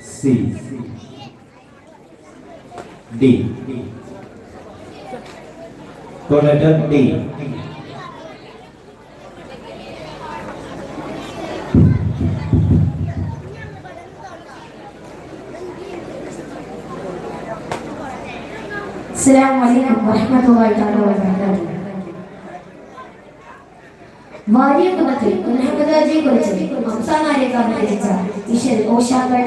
C. D. Go letter D. السلام عليكم ورحمة الله تعالى وبركاته വാര്യകുലത്തിൽ മുഹമ്മദാജിയെ കുറിച്ച് ഹംസാനാര്യക്കാരൻ രചിച്ച ഈശ്വർ ഓഷാകൾ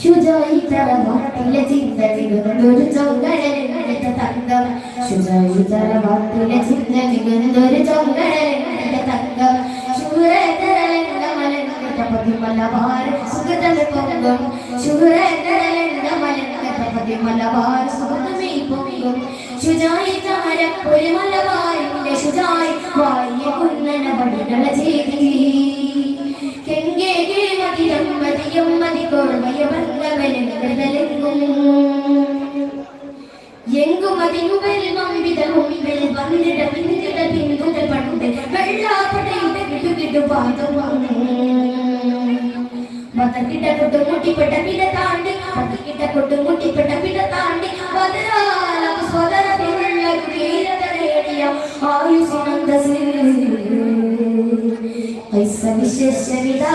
ശുചായി തറവാട്ടിലെ ചിന്തവികളൊരു ചൊങ്കടലെടുത്ത തങ്കം ശുചായി തറവാട്ടിലെ ചിന്തവികളൊരു ചൊങ്കടലെടുത്ത തങ്കം ശൂരതരലംഗമലങ്ങട്ട പതിമലബാർ സുഗതല പൊങ്കം ശൂരതരലംഗമലങ്ങട്ട മലബാർ സുഗതമേ പൊങ്ങും ശുചായി താര ഒരു മലബാറിന്റെ ശുചായി വായ കുന്നന പടികള ചെയ്തി കെങ്കേ മതിരം മതിയം മതി കോർമയ ബന്ധവലെങ്കും എങ്കും അതിനുവൽ മമ്പിത മുമ്പിൽ വന്നിട പിന്നിട പിന്തുട പണ്ട് വെള്ളാപ്പടയുടെ കിട്ടുകിട്ടു പാതും മതക്കിട്ട കുട്ടിപ്പെട്ട മുട്ടിപ്പെട്ട പിട താണ്ടി ബദലാലം നേടിയ ആയുസിനന്ദസ് ഐസ വിശേഷവിതാ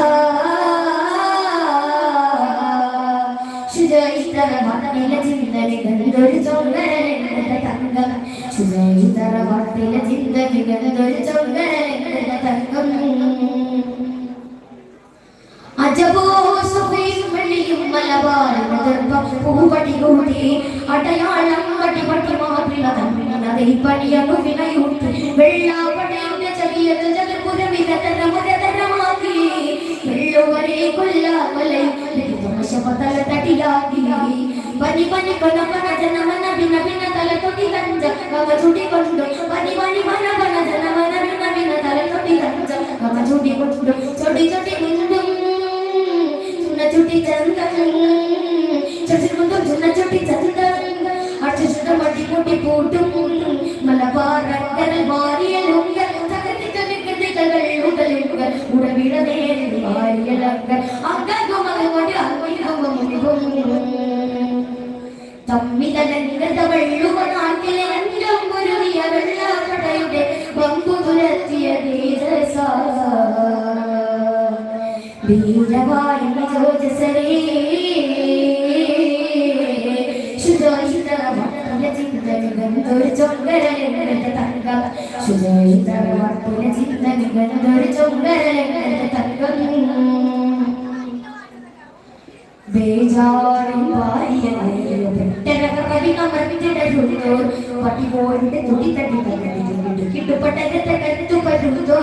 ശുചൈതര വാട്ടിലെ ചിന്തവികളൊരു ചൊങ്കരങ്ങളുടെ തങ്കം. ശുചൈതര വാട്ടിലെ ചിന്തവികളൊരു ചൊങ്കരങ്ങളുടെ തങ്കം. അജബോ பூங்கொடியும் அடையாளம் கட்டி பட்டி மாறில தன்னின் அதை பணியனு வினையுற்று வெள்ளாபடையுள்ள சரியது ஜலபுர விதத்தன முததனமாகி வெள்ளோவரே கொல்லா கொலை ಶಪಥಲ ತಟಿಯಾಗಿ ಬನಿ ಬನಿ ಕೊನ ಮನ ಜನ ಮನ ಬಿನ ಬಿನ ತಲೆ ತೊಟಿ ತಂಜ ಗವ ಚುಟಿಕೊಂಡು ಬನಿ ಬನಿ ചൊടി കൊണ്ടു ചുന്ന ചുട്ടി ചന്തം അച്ചുചുട്ട മട്ടി കൂട്ടി പൂട്ടും മലബാറക്കൽ മാറിയലുങ്ക തകർത്തിട്ട വികൃതികൾ ഉടലുകൾ ഉടവിട നേരിൽ മാറിയലങ്ക അഗ്ഗമകൊണ്ട് അങ്ങോട്ടും തമ്മിതലങ്കതവള്ളുവനാട്ടിലെ അഞ്ചം മുരുകിയ വെള്ളാപ്പടയുടെ പമ്പു പുലർത്തിയ ധീരസ വീരവായ ജോജസരേ ശുചോഹിതരവട്ടിലെ ചിന്തനികന്തൊരു ചൊങ്കരലെങ്ങളുടെ തങ്കം ബേജാറും ഭാര്യയായ പെട്ടരക പതിനമർത്തിടരുതോ പട്ടിപോരുടെ തുടി തട്ടി തകർത്തിട്ട് കിട്ടുപട്ടകത്തെ കരുത്തു പരുതോ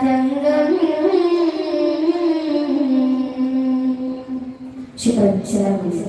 Should I, should I